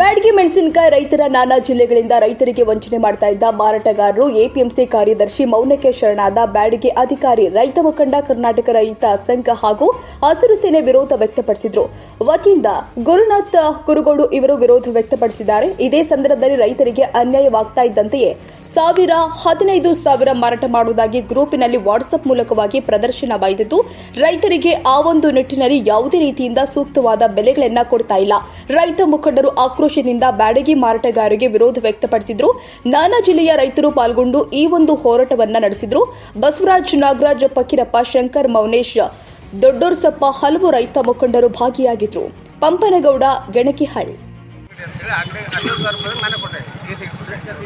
ಬ್ಯಾಡಗಿ ಮೆಣಸಿನಕಾಯಿ ರೈತರ ನಾನಾ ಜಿಲ್ಲೆಗಳಿಂದ ರೈತರಿಗೆ ವಂಚನೆ ಮಾಡ್ತಾ ಇದ್ದ ಮಾರಾಟಗಾರರು ಎಪಿಎಂಸಿ ಕಾರ್ಯದರ್ಶಿ ಮೌನಕ್ಕೆ ಶರಣಾದ ಬ್ಯಾಡಗಿ ಅಧಿಕಾರಿ ರೈತ ಮುಖಂಡ ಕರ್ನಾಟಕ ರೈತ ಸಂಘ ಹಾಗೂ ಹಸಿರು ಸೇನೆ ವಿರೋಧ ವ್ಯಕ್ತಪಡಿಸಿದ್ರು. ವತಿಯಿಂದ ಗುರುನಾಥ್ ಕುರುಗೋಡು ಇವರು ವಿರೋಧ ವ್ಯಕ್ತಪಡಿಸಿದ್ದಾರೆ. ಇದೇ ಸಂದರ್ಭದಲ್ಲಿ ರೈತರಿಗೆ ಅನ್ಯಾಯವಾಗ್ತಾ ಇದ್ದಂತೆಯೇ ಸಾವಿರ ಹದಿನೈದು ಸಾವಿರ ಮಾರಾಟ ಮಾಡುವುದಾಗಿ ಗ್ರೂಪಿನಲ್ಲಿ ವಾಟ್ಸಪ್ ಮೂಲಕವಾಗಿ ಪ್ರದರ್ಶನವಾಯಿತು ರೈತರಿಗೆ ಆ ಒಂದು ನಿಟ್ಟಿನಲ್ಲಿ ಯಾವುದೇ ರೀತಿಯಿಂದ ಸೂಕ್ತವಾದ ಬೆಲೆಗಳನ್ನ ಕೊಡ್ತಾ ಇಲ್ಲ. ರೈತ ಮುಖಂಡರು ಆಕ್ರೋಶದಿಂದ ಬ್ಯಾಡಗಿ ಮಾರಾಟಗಾರರಿಗೆ ವಿರೋಧ ವ್ಯಕ್ತಪಡಿಸಿದ್ರು. ನಾನಾ ಜಿಲ್ಲೆಯ ರೈತರು ಪಾಲ್ಗೊಂಡು ಈ ಒಂದು ಹೋರಾಟವನ್ನ ನಡೆಸಿದ್ರು. ಬಸವರಾಜ್ ನಾಗರಾಜ್ ಪಕ್ಕಿರಪ್ಪ ಶಂಕರ್, ಮೌನೇಶ್, ದೊಡ್ಡೋರ್ಸಪ್ಪ ಹಲವು ರೈತ ಮುಖಂಡರು ಭಾಗಿಯಾಗಿದ್ರು. ಪಂಪನಗೌಡ, ಗಣಕಿಹಳ್ಳಿ.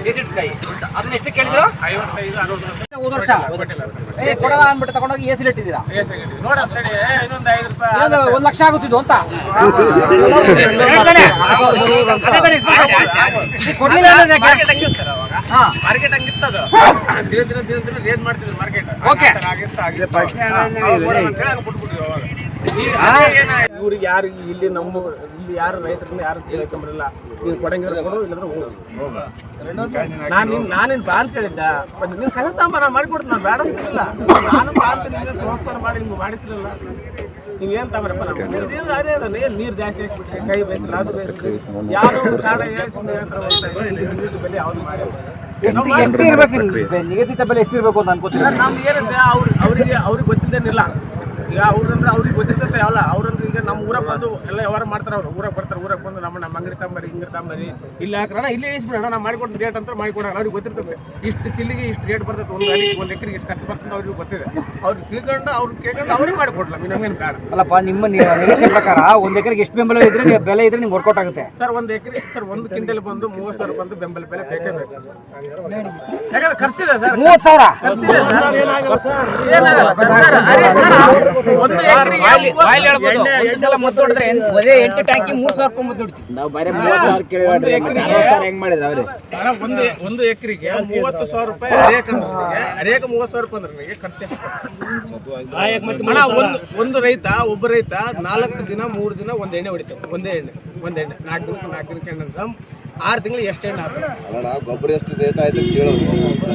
ಬೇಸಿಟ್ಕಾಯಿ ಅದನ್ನ ಎಷ್ಟು ಕೇಳಿದ್ರು? ಹೋದ ವರ್ಷ. ಏ ಕೊಡಲ್ಲ ಅಂದ್ಬಿಟ್ಟು ತಗೊಂಡೋಗಿ ಎಸಿ ಇಟ್ಟಿದ್ದೀರಾ? ಎ ಸಿ ಗಾಡಿ ನೋಡ ಅಂತೇಳಿ ಇನ್ನೊಂದು ಐದು ರೂಪಾಯಿ. ಇನ್ನೊಂದು ಒಂದ್ ಲಕ್ಷ ಆಗುತ್ತಿದ್ದು ಅಂತ. ಕೊಡ್ಲಿಲ್ಲ ಅಂದ್ರೆ ಮಾರ್ಕೆಟ್ ಹಂಗಿತ್ತು ಅವಾಗ. ಹಾ. ಮಾರ್ಕೆಟ್ ಹಂಗಿತ್ತು ಅದು. ದಿನ ದಿನ ದಿನ ದಿನ ರೇಟ್ ಮಾಡ್ತಿದ್ರು ಮಾರ್ಕೆಟ್ ಓಕೆ ಇವ್ರಿಗೆ ಯಾರು ಇಲ್ಲಿ ನಮ್ಮ ಯಾರು ರೈತರನ್ನ ಯಾರು ಕೇಳ್ಕೊಂಬರಲ್ಲ. ನೀವು ಕೊಡಂಗಿದ್ರೆ ಕೊಡು ಇಲ್ಲದ್ರೆ ಹೋಗಿ. ನಾನು ನಿನ್ ನಾನೇನ್ ಬಾ ಅಂತ ಹೇಳಿದ್ದ ಮತ್ತೆ ನೀನ್ ಕಸ ತಾಂಬ ನಾನು ಮಾಡಿಕೊಡ್ತು ನಾನು ಬೇಡ ಅಂತಿಲ್ಲ ನಾನು ಬಾ ಅಂತ ನೀನು ಪ್ರೋತ್ಸಾಹ ಮಾಡಿ ನಿಮ್ಗೆ ಮಾಡಿಸಿರಲ್ಲ. ನೀವು ಏನ್ ತಗೊಂಬರಪ್ಪ ನಾವು? ಇದಿದ್ರೆ ಅದೇ ಅದನ್ನ ನೀರು ಜಾಸ್ತಿ ಹಾಕ್ಬಿಟ್ರಿ ಕೈ ಬೇಯಿಸಿಲ್ಲ ಅದು ಬೇಯಿಸಿಲ್ಲ ಯಾರು ಒಂದು ಕಾರಣ ಹೇಳಿ ಸುಮ್ಮನೆ ಹೇಳ್ತಾರೆ ನಿಗದಿತ ಬೆಲೆ ಯಾವ್ದು ಮಾಡಿಲ್ಲ? ನಿಗದಿತ ಬೆಲೆ ಎಷ್ಟಿರ್ಬೇಕು ಅಂತ ಅನ್ಕೋತೀನಿ. ಸರ್, ನಮ್ಗೆ ಏನಂದ್ರೆ ಅವ್ರಿಗೆ ಅವರಿಗೆ ಅವ್ರಿಗೆ ಗೊತ್ತಿದ್ದೇನಿಲ್ಲ ಈಗ ಅವ್ರಂದ್ರೆ ಅವ್ರಿಗೆ ಗೊತ್ತಿದ್ದಂತ ಯಾವಲ್ಲ ಅವ್ರಂದ್ರೆ ಈಗ ನಮ್ಮ ಊರಾಗ ಬಂದು ಎಲ್ಲ ವ್ಯವಹಾರ ಮಾಡ್ತಾರೆ ಅವ್ರು. ಊರಾಗ ಬರ್ತಾರೆ ಊರಾಗ ಬಂದು ನಮ್ಮ ನಮ್ಮ ಅಂಗಡಿ ತಂಬರಿ ಹಿಂಗೆ ತಗೊಂಬರಿ ಇಲ್ಲ ಹಾಕ್ರಣ ಇಲ್ಲೇ ಇಳಿಸ್ಬಿಡೋಣ ನಾವು ಮಾಡಿಕೊಡ್ತೀನಿ ರೇಟ್ ಅಂತ ಮಾಡಿಕೊಡೋಣ ಅವ್ರಿಗೆ ಗೊತ್ತಿರ್ತದೆ. ಇಷ್ಟು ಚಿಲ್ಲಿಗೆ ಇಷ್ಟು ರೇಟ್ ಬರ್ತದೆ ಒಂದು ಅಡಿಗೆ ಒಂದು ಎಕರೆಗೆ ಇಷ್ಟು ಖರ್ಚು ಬರ್ತದೆ ಅವ್ರಿಗೆ ಗೊತ್ತಿದೆ. ಅವ್ರು ತಿಳ್ಕೊಂಡು ಅವ್ರು ಕೇಳ್ಕೊಂಡು ಅವ್ರಿಗೆ ಮಾಡಿಕೊಡ್ಲ ನಮ್ಗೇನು ಬೇಡ. ಅಲ್ಲಪ್ಪ ನಿಮ್ಮ ನಿರೀಕ್ಷೆ ಪ್ರಕಾರ ಒಂದು ಎಕರೆಗೆ ಎಷ್ಟು ಬೆಂಬಲ ಇದ್ರೆ ನೀವು ಬೆಲೆ ಇದ್ರೆ ನಿಮ್ಗೆ ವರ್ಕೌಟ್ ಆಗುತ್ತೆ. ಸರ್ ಒಂದು ಎಕರೆ ಸರ್ ಒಂದು ಕ್ವಿಂಟಲ್ ಬಂದು ಮೂವತ್ತು ಸಾವಿರ ಬಂದು ಬೆಂಬಲ ಬೆಲೆ ಬೇಕೇ ಬೇಕು ಯಾಕಂದ್ರೆ ಖರ್ಚಿದೆ ಸರ್. ಮೂವತ್ತು ಸಾವಿರ? ಖರ್ಚಿದೆ ಸರ್. ಏನಾಗಲ್ಲ ಒಂದು ಎಕರೆಗೆ ಒಂದು ಸಲ ಮದ್ದು ಹೊಡೆದ್ರೆ ಬರೀ ಎಂಟು ಟ್ಯಾಂಕಿ ಮೂರು ಸಾವಿರ ರೂಪಾಯಿ ಮದ್ದು ಹೊಡಿತೀವಿ. ನಾವು ಬರೀ ಮೂವತ್ತು ಸಾವಿರ ಕೇಳಿದ್ರೆ ಹೆಂಗ್ ಮಾಡಿದ್ರೆ ಅವ್ರು? ಒಂದು ಒಂದು ಎಕರೆಗೆ ಮೂವತ್ತು ಸಾವಿರ ರೂಪಾಯಿ ಅರೇಕ ಅರೇಕ ಮೂವತ್ತು ಸಾವಿರ ರೂಪಾಯಿ ಅಂದ್ರೆ ನನಗೆ ಖರ್ಚು. ಅಣ್ಣ, ಒಂದು ಒಂದು ರೈತ ಒಬ್ಬ ರೈತ ನಾಲ್ಕು ದಿನ ಮೂರು ದಿನ ಒಂದು ಎಣ್ಣೆ ಹೊಡಿತಾರೆ ಒಂದೇ ಎಣ್ಣೆ ಒಂದ್ ಎಣ್ಣೆ. ನಾಲ್ಕು ದಿನಕ್ಕೆ ನಾಲ್ಕು ದಿನಕ್ಕೆ ಎಣ್ಣೆ ಅಂದ್ರೆ ಆರು ತಿಂಗಳು ಎಷ್ಟು ಎಣ್ಣೆ ಆಗ್ತದೆ ಗೊಬ್ಬರ ಎಷ್ಟು ರೇಟ್ ಆಯ್ತು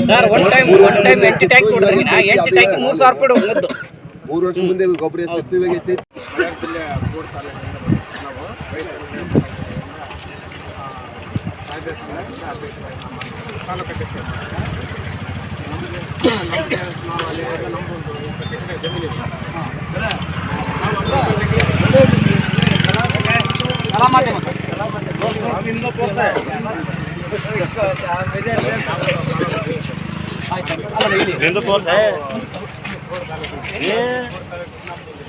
sir one time one time ಎಂಟು ಟ್ಯಾಕ್ ಹೊಡೆದ್ರಿ ಎಂಟು ಟ್ಯಾಂಕಿ ಮೂರ್ ಸಾವಿರ ರೂಪಾಯಿ ಮದ್ದು ಮೂರು ವರ್ಷ ಮುಂದೆ ಗೊಬ್ಬರ ಎಷ್ಟು ಇವಾಗ ಎಷ್ಟು ಇತ್ತು? ಕಲಾ ಮಾಧ್ಯಮ ಕೇಳಕ್ಕೆ ಬಂತಂತೆ ಆ ಕಡೆ ಆ ಕಡೆ ಮಾರ್ಕೆಟ್ ಕೇಳಕ್ಕೆ ಎರಡು ವರ್ಷ ಹಿಂದೆ ಐದು ಐವತ್ತು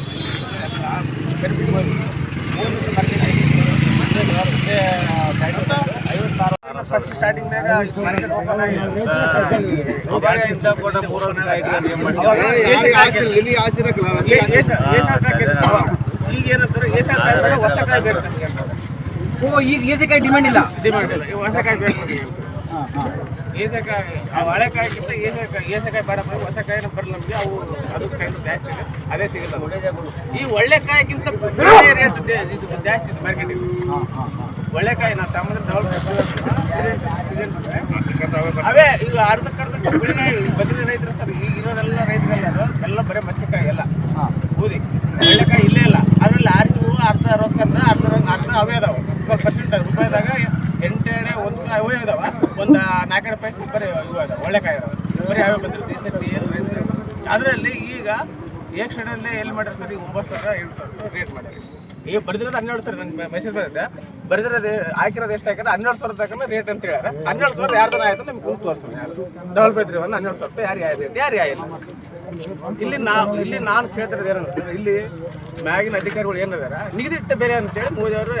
ಓಪನ್ ಆಗಿದೆ ಯಾರಿಗೆ ಆಸೆ ಇಲ್ಲ, ನಿನಗೆ ಆಸೆ ಇರಕ್ಕಿಲ್ಲ, ನನಗೆ ಆಸೆ ಇಲ್ಲ. ಈಗ ಏನಂತಾರೆ ಏಸಾಕಾಯಿ ಹೊಸ ಕಾಯಿ ಬೇಕು. ಓ ಈಗ ಎಸಿಕಾಯಿ ಡಿಮ್ಯಾಂಡ್ ಇಲ್ಲ ಡಿಮಾಂಡ್ ಇಲ್ಲ ಈ ಹೊಸ ಕಾಯಿ ಬೇಕು. ಏಸಕಾಯಿ ಆ ಹಳೆಕಾಯಿಗಿಂತ ಏಸಕಾಯಿ ಏಸಕಾಯಿ ಬೇಡ ಬರೀ ಹೊಸ ಕಾಯಿನ ಬರಲ್ಲ ಅವು ಅದು ಟೈಮ್ ಜಾಸ್ತಿ ಇದೆ. ಅದೇ ಸಿಗಲ್ಲ ಈ ಒಳ್ಳೆಕಾಯಿಗಿಂತ ಕಾಯಿಗಿಂತ ರೇಟ್ ಇದು ಜಾಸ್ತಿ ಇದೆ ಮಾರ್ಕೆಟಿಗೆ. ಒಳ್ಳೆಕಾಯಿ ನಾವು ತಗೊಂಡ್ರೆ ಡಬಲ್ ಅವೇ, ಈಗ ಅರ್ಧಕ್ಕರ್ಧ ಬದಲಿ ಬದ್ರಿ ರೈತರು ಸರ್, ಈಗ ಇರೋದೆಲ್ಲ ರೈತರೆಲ್ಲ ಎಲ್ಲ ಬರೀ ಮಚ್ಚಿಕಾಯಿ ಎಲ್ಲ ಬೂದಿ ಒಳ್ಳೆಕಾಯಿ ಇಲ್ಲೇ ಇಲ್ಲ ಅದ್ರಲ್ಲಿ ಆರು ಹೂವು ಅರ್ಧ ರೊಕ್ಕ ಅಂದ್ರೆ ಅರ್ಧ ರೊಕ್ಕ ಅರ್ಧ ಅವೇ ಅದಾವ ಇಪ್ಪತ್ತು ಪರ್ಸೆಂಟ್ ರೂಪಾಯಿದಾಗ ಎಂಟೆಡೆ ಒಂದು ಅವೇ ಇದಾವ. ಒಂದು ನಾಲ್ಕೆರಡು ಪೈಸೆ ಬರೀ ಇವು ಒಳ್ಳೆ ಕಾಯಿ ಇದಾವೆ. ಬರೀ ಅವೇ ಬಂದ್ರೆ ಸರ್ತಿ ಏನು ಅದರಲ್ಲಿ ಈಗ ಏಕ್ ಶೆಡಲ್ಲಿ ಎಲ್ಲಿ ಮಾಡ್ಯಾರ ಸರ್ ಈಗ ಒಂಬತ್ತು ಸಾವಿರ ಏಳು ಸಾವಿರ ರೇಟ್ ಮಾಡ್ಯಾರ ಈಗ ಬರ್ದಿರೋದು ಹನ್ನೆರಡು ಸಾವಿರ ನನ್ಗೆ ಮೆಸೇಜ್ ಬಂದಿದೆ. ಬರ್ದಿರೋದು ಹಾಕಿರೋದು ಎಷ್ಟು ಹಾಕಿದ್ರೆ ಹನ್ನೆರಡು ಸಾವಿರ ತಗೊಂಡು ರೇಟ್ ಅಂತ ಹೇಳ್ಯಾರ. ಹನ್ನೆರಡು ಸಾವಿರ ಯಾರ್ದನ ಆಯ್ತು ನಮ್ಗೆ ಗುಂಪು ತೋರಿಸ್ತಾರೆ ಯಾರು ಡಬಲ್ ಪೈತ್ರಿ ಒಂದು ಹನ್ನೆರಡು ಸಾವಿರ ರೂಪಾಯಿ ಯಾರಿಗೆ ಆಯ್ತು? ಯಾರು ಆಯಿಲ್ಲ ಇಲ್ಲಿ ನಾವು ಇಲ್ಲಿ ನಾನು ಕೇಳ್ತಿರೋದು ಏನಂದ್ರೆ ಇಲ್ಲಿ ಮ್ಯಾಗಿನ ಅಧಿಕಾರಿಗಳು ಏನಿದಾರೆ ನಿಗದಿಟ್ಟ ಬೆಲೆ ಅಂತೇಳಿ ಮೋದಿ ಅವರು